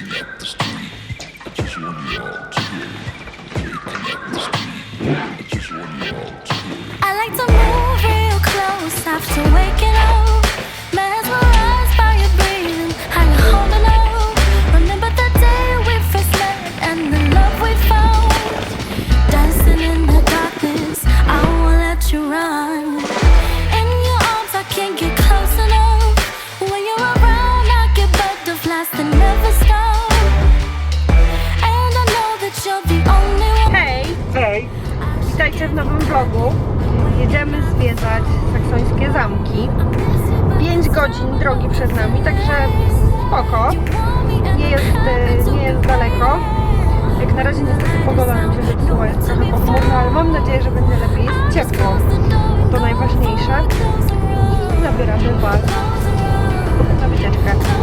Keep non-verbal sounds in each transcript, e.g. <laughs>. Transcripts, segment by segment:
I like to move real close after waking up. Vlogu. Jedziemy zwiedzać saksońskie zamki. 5 godzin drogi przed nami, także spoko. Nie jest, e, nie jest daleko. Jak na razie niestety pogoda nam się zepsuła, jest trochę pochmurno, ale mam nadzieję, że będzie lepiej. Jest ciepło, to najważniejsze. I zabieramy Was na wycieczkę.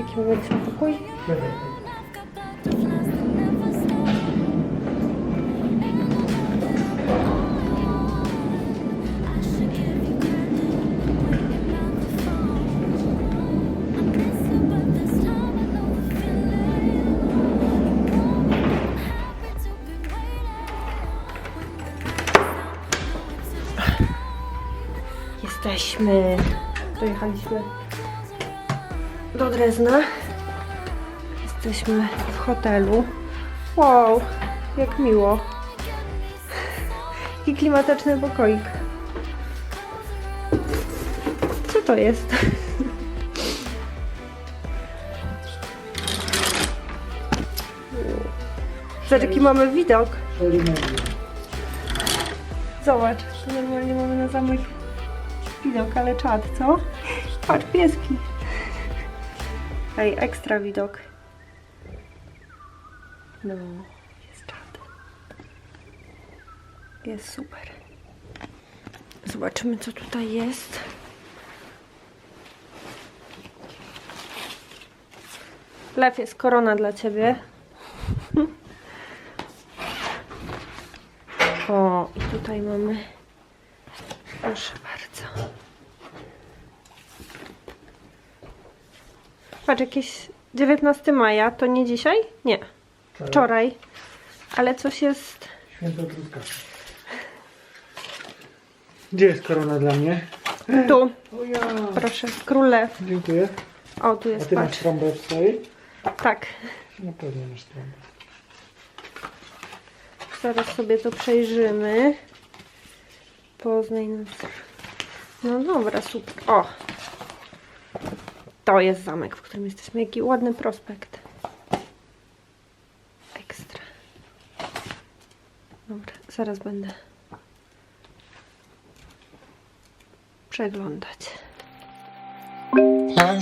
Jaki wybraliśmy pokój? Jesteśmy. Dojechaliśmy do Drezna. Jesteśmy w hotelu. Wow, jak miło. I klimatyczny pokoik. Co to jest? Zobacz, jaki mamy widok. Zobacz, normalnie mamy na zamek widok, ale czad, co? Patrz, pieski. Ej, ekstra widok. No, jest czad. Jest super. Zobaczymy, co tutaj jest. Lew jest korona dla ciebie. <laughs> O, i tutaj mamy. Proszę. Patrz, jakieś 19 maja, to nie dzisiaj? Nie. Wczoraj. Ale coś jest. święto truskawki. Gdzie jest korona dla mnie? Tu, O ja, proszę, królew. dziękuję. O, tu A jest, ty masz patrz. trąbę w swojej? Tak. No pewnie masz trąbę. Zaraz sobie to przejrzymy. Poznaj nas. No dobra, super. O! To jest zamek, w którym jesteśmy. Jaki ładny prospekt. Ekstra. Dobra, zaraz będę przeglądać. I'm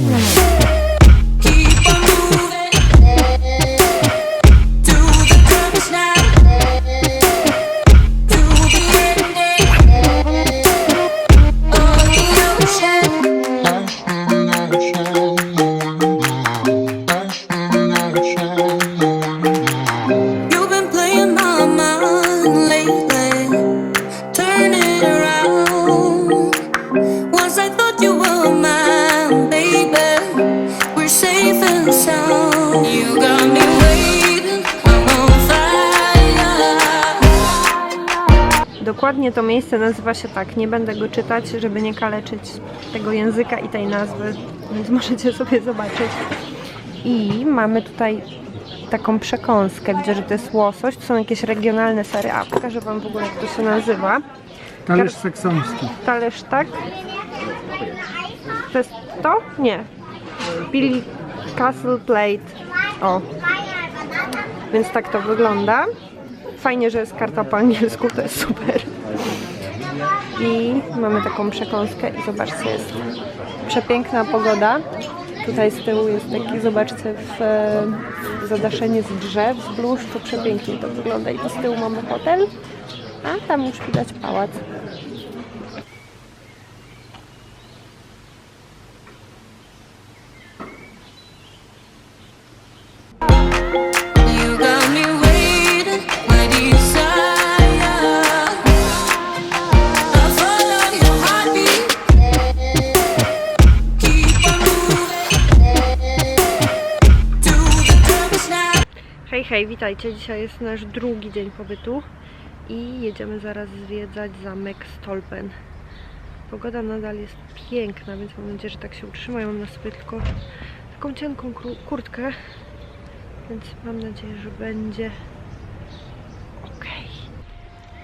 Mm-hmm. Nazywa się tak. Nie będę go czytać, żeby nie kaleczyć tego języka i tej nazwy, więc <laughs> możecie sobie zobaczyć. I mamy tutaj taką przekąskę. Widzę, że to jest łosoś. To są jakieś regionalne sery. A pokażę Wam w ogóle, jak to się nazywa. Talerz seksoński. Talerz tak. To jest to? Nie. Billy Castle Plate. O. Więc tak to wygląda. Fajnie, że jest karta po angielsku, to jest super. I mamy taką przekąskę i zobaczcie, jest przepiękna pogoda. Tutaj z tyłu jest taki, zobaczcie, w, zadaszenie z drzew, z bluszczu, przepięknie to wygląda. I tu z tyłu mamy hotel, a tam już widać pałac. Witajcie. Dzisiaj jest nasz drugi dzień pobytu i jedziemy zaraz zwiedzać zamek Stolpen. Pogoda nadal jest piękna, więc mam nadzieję, że tak się utrzyma. Ja mam na sobie tylko taką cienką kurtkę, więc mam nadzieję, że będzie ok.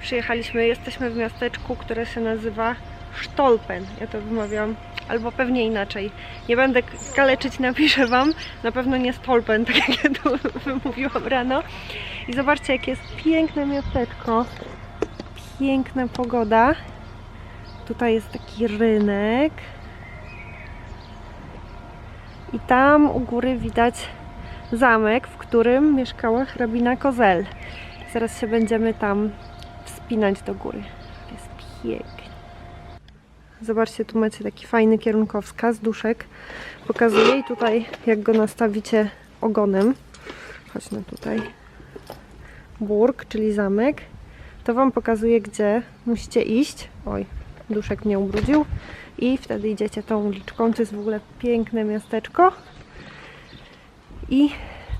Przyjechaliśmy, jesteśmy w miasteczku, które się nazywa Stolpen. Ja to wymawiam, albo pewnie inaczej. Nie będę kaleczyć, napiszę Wam. Na pewno nie Stolpen, <laughs> tak jak ja to wymówiłam rano. I zobaczcie, jakie jest piękne miasteczko. Piękna pogoda. Tutaj jest taki rynek. I tam u góry widać zamek, w którym mieszkała hrabina Kozel. Zaraz się będziemy tam wspinać do góry. Jest pięknie. Zobaczcie, tu macie taki fajny kierunkowskaz, duszek. Pokazuję i tutaj jak go nastawicie ogonem. Chodź no tutaj. Burg, czyli zamek. To Wam pokazuje, gdzie musicie iść. Oj, duszek mnie ubrudził. I wtedy idziecie tą uliczką. To jest w ogóle piękne miasteczko. I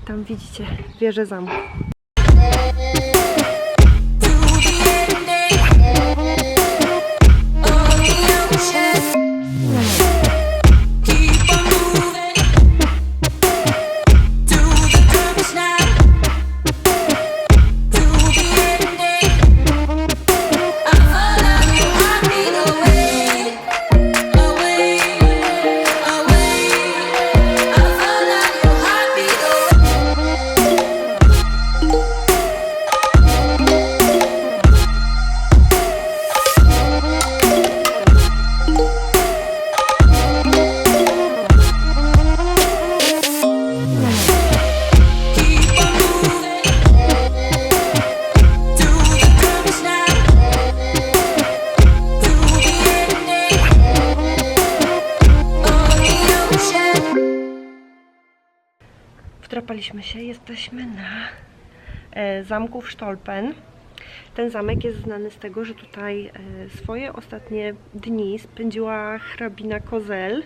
tam widzicie wieżę zamku. Zamku w Stolpen. Ten zamek jest znany z tego, że tutaj e, swoje ostatnie dni spędziła hrabina Kozel.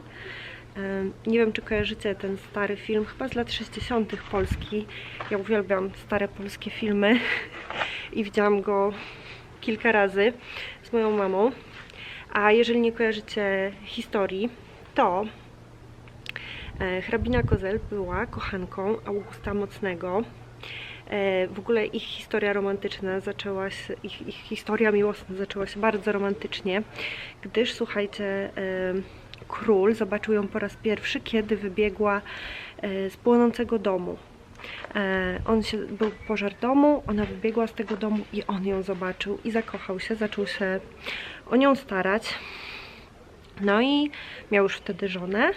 E, nie wiem, czy kojarzycie ten stary film, chyba z lat 60. Polski. Ja uwielbiam stare polskie filmy <laughs> i widziałam go kilka razy z moją mamą. A jeżeli nie kojarzycie historii, to E, Hrabina Kozel była kochanką Augusta Mocnego. E, W ogóle ich historia romantyczna zaczęła się, ich, ich historia miłosna zaczęła się bardzo romantycznie, gdyż słuchajcie, e, król zobaczył ją po raz pierwszy, kiedy wybiegła e, z płonącego domu. On się, był pożar domu, ona wybiegła z tego domu i on ją zobaczył i zakochał się, zaczął się o nią starać. No i miał już wtedy żonę,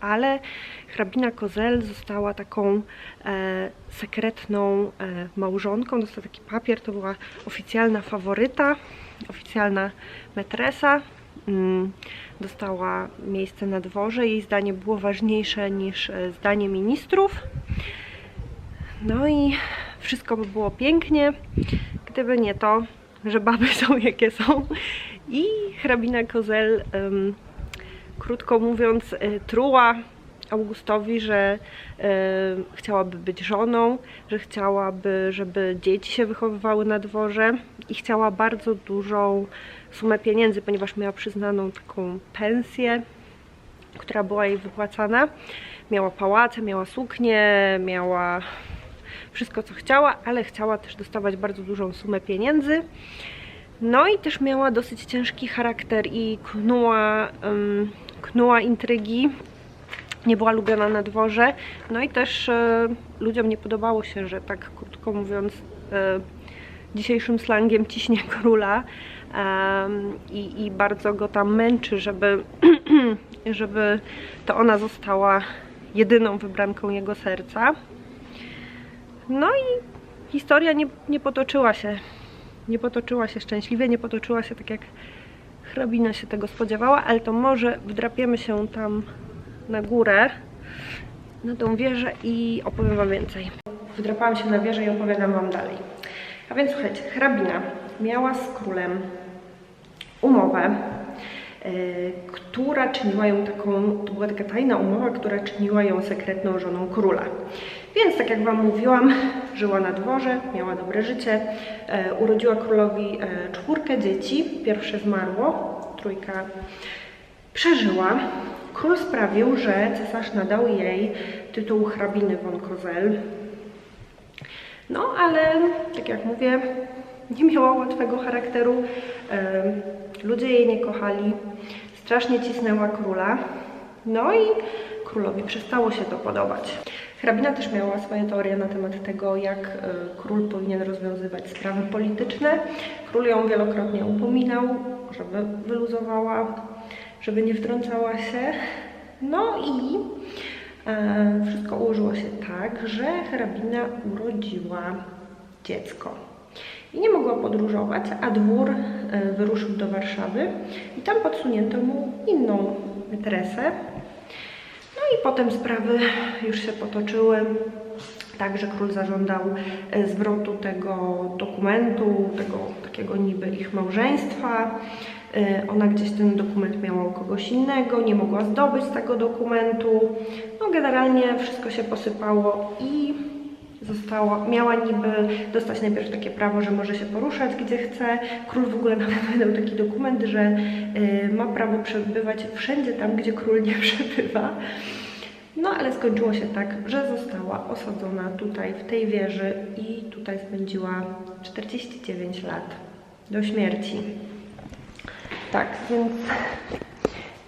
ale hrabina Kozel została taką e, sekretną e, małżonką. Dostał taki papier, to była oficjalna faworyta, oficjalna metresa. Mm, dostała miejsce na dworze. Jej zdanie było ważniejsze niż e, zdanie ministrów. No i wszystko by było pięknie, gdyby nie to, że baby <laughs> są jakie są. I hrabina Kozel, em, krótko mówiąc, e, truła Augustowi, że e, chciałaby być żoną, że chciałaby, żeby dzieci się wychowywały na dworze i chciała bardzo dużą sumę pieniędzy, ponieważ miała przyznaną taką pensję, która była jej wypłacana. Miała pałace, miała suknię, miała wszystko co chciała, ale chciała też dostawać bardzo dużą sumę pieniędzy. No i też miała dosyć ciężki charakter i knuła, em, knuła intrygi. Nie była lubiana na dworze. No i też e, ludziom nie podobało się, że tak krótko mówiąc e, dzisiejszym slangiem ciśnie króla em, i, i bardzo go tam męczy, żeby, <clears throat> żeby to ona została jedyną wybranką jego serca. No i historia nie, nie potoczyła się nie potoczyła się szczęśliwie, nie potoczyła się tak jak hrabina się tego spodziewała, ale to może wdrapiemy się tam na górę, na tą wieżę i opowiem Wam więcej. Wdrapałam się na wieżę i opowiadam Wam dalej. A więc słuchajcie, hrabina miała z królem umowę, yy, która czyniła ją taką, to była taka tajna umowa, która czyniła ją sekretną żoną króla. Więc tak jak Wam mówiłam, żyła na dworze, miała dobre życie, e, urodziła królowi e, czwórkę dzieci, pierwsze zmarło, trójka przeżyła. Król sprawił, że cesarz nadał jej tytuł hrabiny von Kozel. No, ale tak jak mówię, nie miała łatwego charakteru. Ludzie jej nie kochali. Strasznie cisnęła króla. No i królowi przestało się to podobać. Hrabina też miała swoje teorie na temat tego, jak e, król powinien rozwiązywać sprawy polityczne. Król ją wielokrotnie upominał, żeby wyluzowała, żeby nie wtrącała się. No i e, wszystko ułożyło się tak, że hrabina urodziła dziecko. I nie mogła podróżować, a dwór e, wyruszył do Warszawy i tam podsunięto mu inną metresę. No i potem sprawy już się potoczyły. Tak, że król zażądał e, zwrotu tego dokumentu, tego takiego niby ich małżeństwa. E, Ona gdzieś ten dokument miała u kogoś innego, nie mogła zdobyć tego dokumentu. No generalnie wszystko się posypało i została, miała niby dostać najpierw takie prawo, że może się poruszać gdzie chce. Król w ogóle <laughs> nawet wydał taki dokument, że y, ma prawo przebywać wszędzie tam, gdzie król nie <laughs> przebywa. No ale skończyło się tak, że została osadzona tutaj w tej wieży i tutaj spędziła 49 lat do śmierci. Tak, więc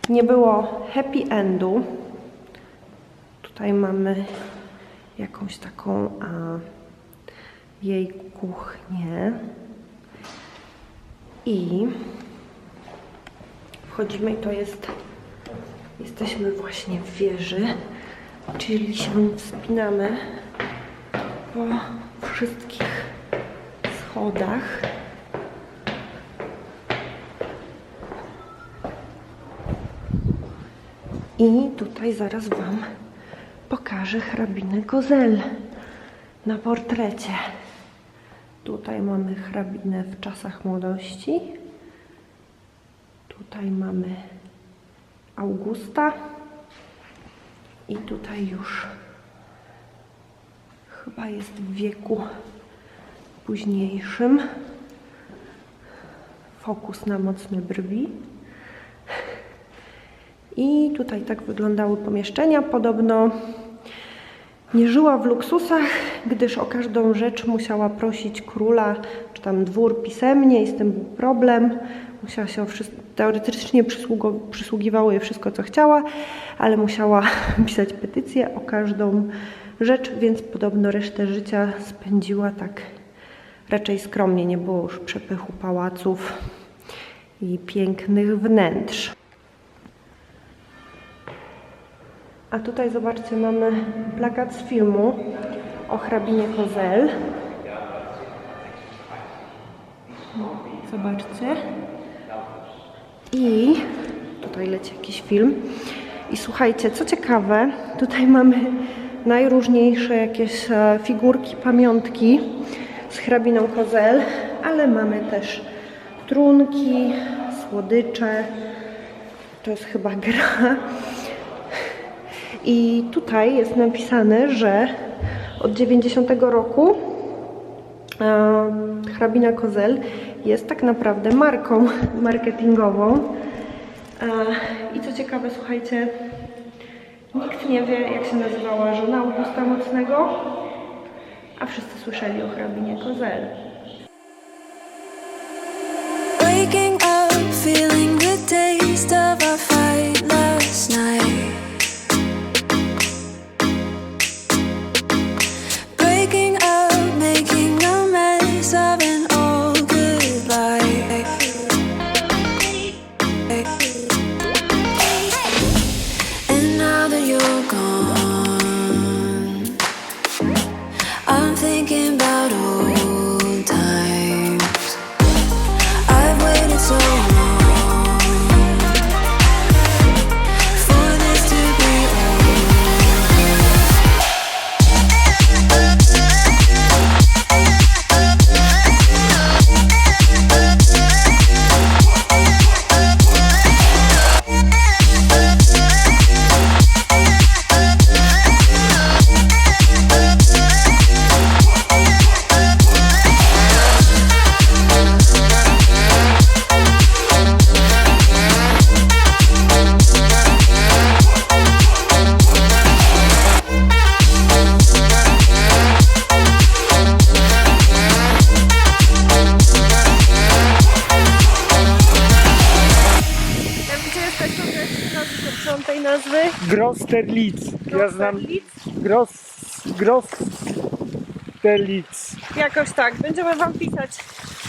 nie było happy endu. Tutaj mamy jakąś taką a, jej kuchnię. I wchodzimy i to jest, jesteśmy właśnie w wieży, czyli się wspinamy po wszystkich schodach. I tutaj zaraz Wam pokażę hrabinę Kozel na portrecie. Tutaj mamy hrabinę w czasach młodości. Tutaj mamy Augusta. I tutaj już chyba jest w wieku późniejszym. Fokus na mocne brwi. I tutaj tak wyglądały pomieszczenia. Podobno nie żyła w luksusach, gdyż o każdą rzecz musiała prosić króla, czy tam dwór pisemnie i z tym był problem. Musiała się teoretycznie przysługiwało jej wszystko, co chciała, ale musiała <laughs> pisać petycję o każdą rzecz, więc podobno resztę życia spędziła tak raczej skromnie. Nie było już przepychu pałaców i pięknych wnętrz. A tutaj zobaczcie, mamy plakat z filmu o hrabinie Kozel. Zobaczcie. I tutaj leci jakiś film. I słuchajcie, co ciekawe, tutaj mamy najróżniejsze jakieś e, figurki, pamiątki z hrabiną Kozel, ale mamy też trunki, słodycze. To jest chyba gra. I tutaj jest napisane, że od 90 roku hrabina Kozel jest tak naprawdę marką marketingową. E, I co ciekawe, słuchajcie, nikt nie wie, jak się nazywała żona Augusta Mocnego, a wszyscy słyszeli o hrabinie Kozel. Waking up, feeling the taste of our fight Grosterlitz. Ja znam Gros... Grosterlitz. Jakoś tak. Będziemy Wam pisać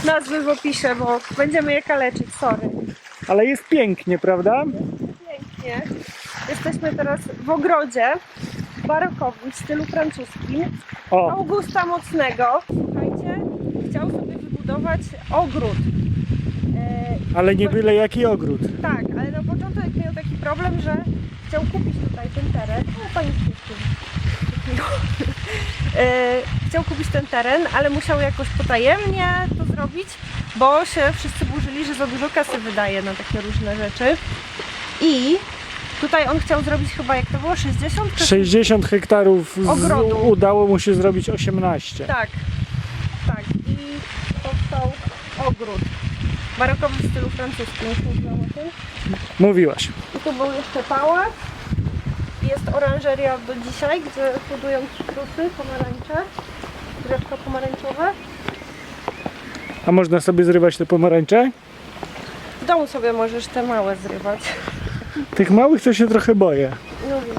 nazwy w opisie, bo będziemy je kaleczyć, sorry. Ale jest pięknie, prawda? Pięknie. Jesteśmy teraz w ogrodzie barokowym w stylu francuskim O, Augusta Mocnego. Słuchajcie, chciał sobie wybudować ogród. E, ale nie byle jaki ogród. tak, ale na początek miał taki problem, że chciał kupić tutaj ten teren. O, pani e, Chciał kupić ten teren, ale musiał jakoś potajemnie to zrobić, bo się wszyscy burzyli, że za dużo kasy wydaje na takie różne rzeczy. I tutaj on chciał zrobić chyba, jak to było, 60? czy 60 hektarów z, Ogrodu. udało mu się zrobić 18. Tak, tak. I powstał ogród. Barokowy w stylu francuskim, już mówiłam o tym. Mówiłaś. I tu był jeszcze pałac. Jest oranżeria do dzisiaj, gdzie hodują cytrusy, pomarańcze, drzewka pomarańczowe. A można sobie zrywać te pomarańcze? W domu sobie możesz te małe zrywać. Tych małych to się trochę boję. No wiem.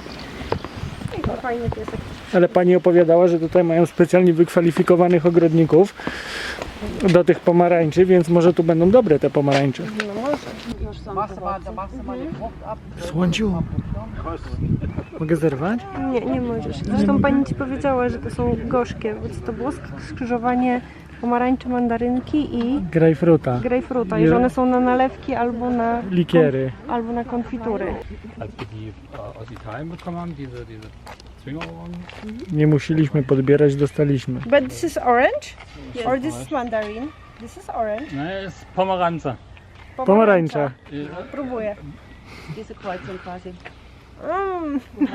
I to fajny piesek. Ale pani opowiadała, że tutaj mają specjalnie wykwalifikowanych ogrodników do tych pomarańczy, więc może tu będą dobre te pomarańcze. No może. Słońciu. Mogę zerwać? Nie, nie możesz. Zresztą pani ci powiedziała, że to są gorzkie, więc to było sk- skrzyżowanie pomarańczy, mandarynki i Grejpfruta. grejpfruta. I że one są na nalewki albo na, Likiery. albo na konfitury. als wir die äh, aus Italien bekommen haben, diese, diese. Nie musieliśmy podbierać, dostaliśmy. But this is orange? Or this is mandarin? This is orange. Ne, ist Pomeranze. Pomarańcza. Próbuję. Diese Kreuzung quasi. Mm, <laughs>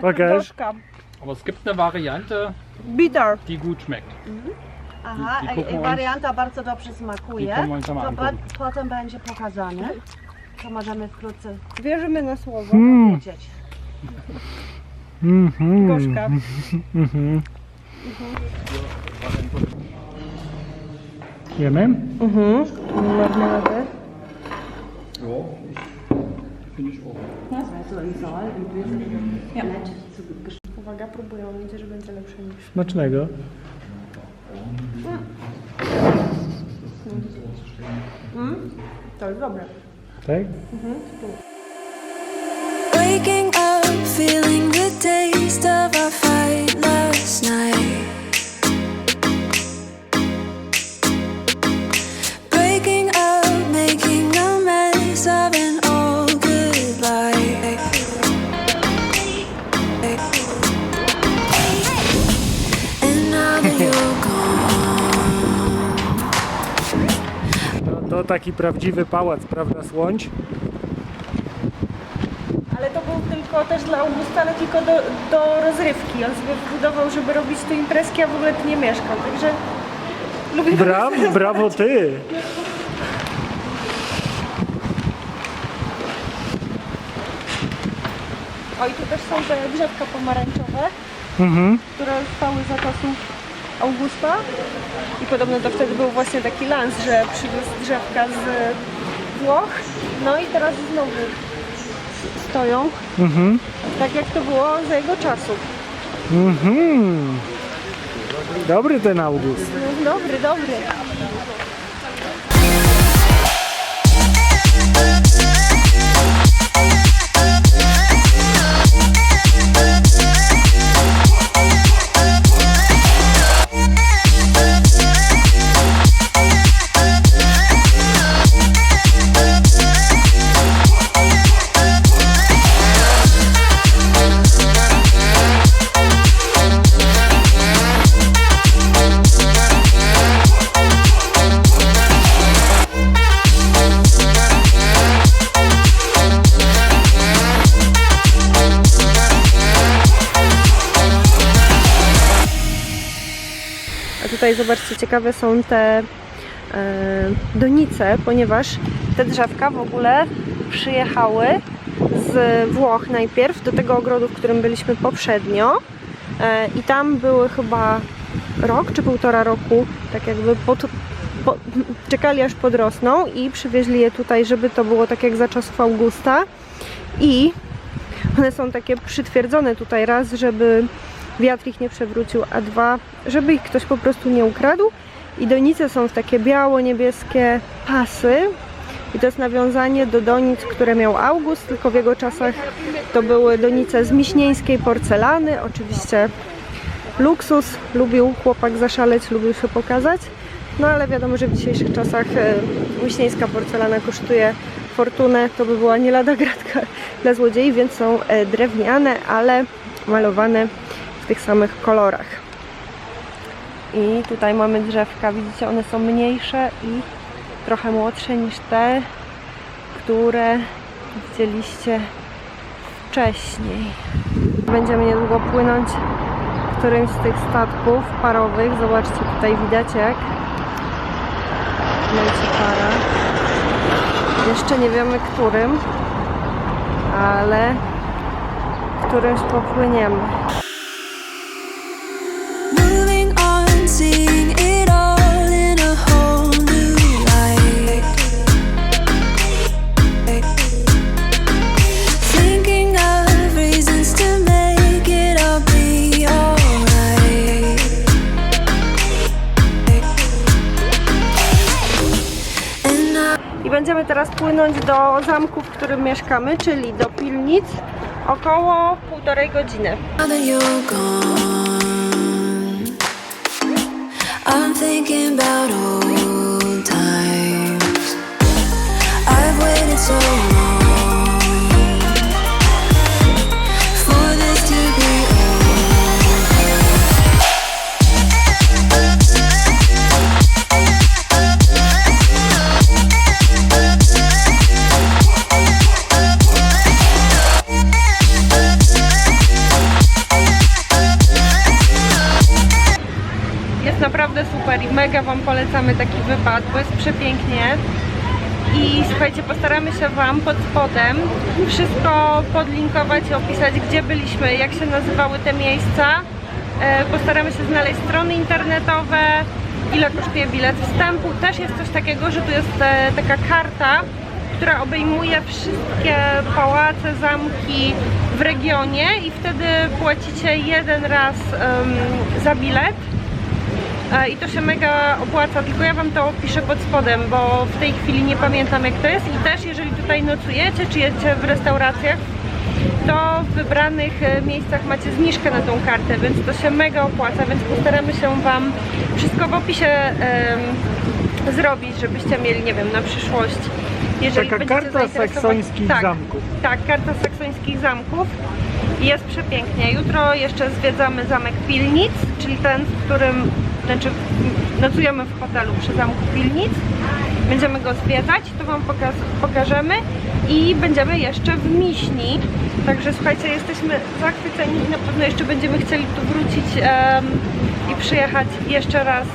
Pokaż. gorzka. Aber es gibt eine Variante, Bitter. die gut schmeckt. Aha, I- i i- i wir warianta bardzo dobrze Die smakuje. mal To po, angucken. potem będzie pokazane. To możemy wkrótce Wierzymy na słowo. Mm, wiedzieć. Mhm, Gorzka. mhm. Jemy? Mhm. Marmeladę. Also im Saal, im Bösen. Ja. Uwaga, próbuję. Nadzieję, że będzie lepsze niż. Smacznego. To jest dobre. Tak? Up, feeling. To, to taki prawdziwy pałac, prawda, Słończ? Drzewko też dla Augusta, ale tylko do, do rozrywki. On sobie wbudował, żeby robić tu imprezki, a w ogóle tu nie mieszkał, także lubię Brawo, brawo ty! O i tu też są te drzewka pomarańczowe, Mhm. które stały za czasów Augusta. I podobno to wtedy był właśnie taki lans, że przywiózł drzewka z Włoch. No i teraz znowu stoją, Mhm. tak jak to było za jego czasów. Mhm. Dobry ten August. Dobry, dobry. Tutaj zobaczcie, ciekawe są te e, donice, ponieważ te drzewka w ogóle przyjechały z Włoch najpierw do tego ogrodu, w którym byliśmy poprzednio. E, I tam były chyba rok czy półtora roku, tak jakby pod, po, czekali aż podrosną i przywieźli je tutaj, żeby to było tak jak za czasów Augusta. I one są takie przytwierdzone tutaj raz, żeby wiatr ich nie przewrócił, a dwa, żeby ich ktoś po prostu nie ukradł. I donice są w takie biało-niebieskie pasy. I to jest nawiązanie do donic, które miał August, tylko w jego czasach to były donice z miśnieńskiej porcelany. Oczywiście luksus, lubił chłopak zaszaleć, lubił się pokazać. No ale wiadomo, że w dzisiejszych czasach e, miśnieńska porcelana kosztuje fortunę. To by była nie lada gratka <laughs> dla złodziei, więc są e, drewniane, ale malowane w tych samych kolorach. I tutaj mamy drzewka, widzicie, one są mniejsze i trochę młodsze niż te, które widzieliście wcześniej. Będziemy niedługo płynąć którymś z tych statków parowych. Zobaczcie, tutaj widać jak leci para. Jeszcze nie wiemy którym, ale którymś popłyniemy. I będziemy teraz płynąć do zamku, w którym mieszkamy, czyli do Pilnic, około półtorej godziny. Now that mega Wam polecamy taki wypad, bo jest przepięknie. I słuchajcie, postaramy się Wam pod spodem wszystko podlinkować i opisać, gdzie byliśmy, jak się nazywały te miejsca. E, Postaramy się znaleźć strony internetowe, ile kosztuje bilet wstępu. Też jest coś takiego, że tu jest e, taka karta, która obejmuje wszystkie pałace, zamki w regionie i wtedy płacicie jeden raz em, za bilet. I to się mega opłaca, tylko ja Wam to opiszę pod spodem, bo w tej chwili nie pamiętam jak to jest i też jeżeli tutaj nocujecie, czy jecie w restauracjach, to w wybranych e, miejscach macie zniżkę na tą kartę, więc to się mega opłaca, więc postaramy się Wam wszystko w opisie em, zrobić, żebyście mieli, nie wiem, na przyszłość. Jeżeli Taka karta saksońskich tak, zamków. Tak, karta saksońskich zamków. Jest przepięknie. Jutro jeszcze zwiedzamy zamek Pilnic, czyli ten, w którym, znaczy nocujemy w hotelu przy zamku Pilnic. będziemy go zwiedzać, to Wam pokaz pokażemy i będziemy jeszcze w Miśni. Także słuchajcie, jesteśmy zachwyceni i na pewno jeszcze będziemy chcieli tu wrócić em, i przyjechać jeszcze raz.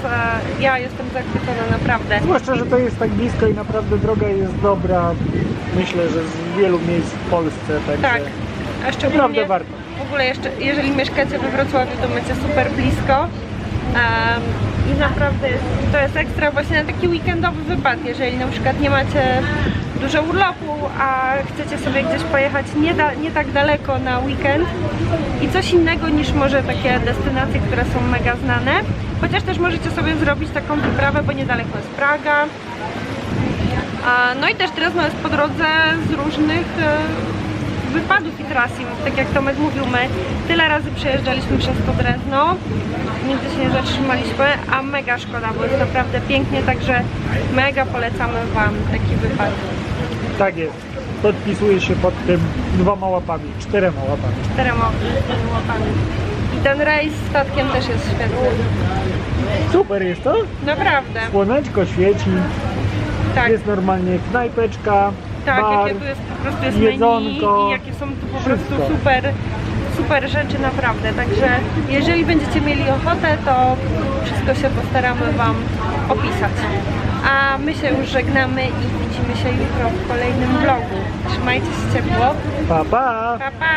E, ja jestem zachwycona naprawdę. Zwłaszcza, że to jest tak blisko i naprawdę droga jest dobra. Myślę, że z wielu miejsc w Polsce, także Tak, a szczególnie naprawdę warto. w ogóle jeszcze, jeżeli mieszkacie we Wrocławiu, to macie super blisko. Em, I naprawdę jest, to jest ekstra właśnie na taki weekendowy wypad, jeżeli na przykład nie macie dużo urlopu, a chcecie sobie gdzieś pojechać nie, da, nie tak daleko na weekend i coś innego niż może takie destynacje, które są mega znane. Chociaż też możecie sobie zrobić taką wyprawę, bo niedaleko jest Praga, No i też teraz jest po drodze z różnych e, wypadów i tras. Tak jak Tomek mówił, my tyle razy przejeżdżaliśmy przez to Drezno, nigdy się nie zatrzymaliśmy, a mega szkoda, bo jest naprawdę pięknie, także mega polecamy Wam taki wypad. Tak jest. Podpisuję się pod tym dwoma łapami, czterema łapami. Czterema łapami. I ten rejs statkiem też jest świetny. Super jest to. Naprawdę. Słoneczko świeci, Tak, jest normalnie knajpeczka, tak, bar. jakie tu jest po prostu jest menu jedzonko, i jakie są tu po prostu wszystko. super, super rzeczy naprawdę. Także jeżeli będziecie mieli ochotę, to wszystko się postaramy Wam opisać. A my się już żegnamy i widzimy się jutro w kolejnym vlogu. Trzymajcie się ciepło. Pa, pa! Pa, pa!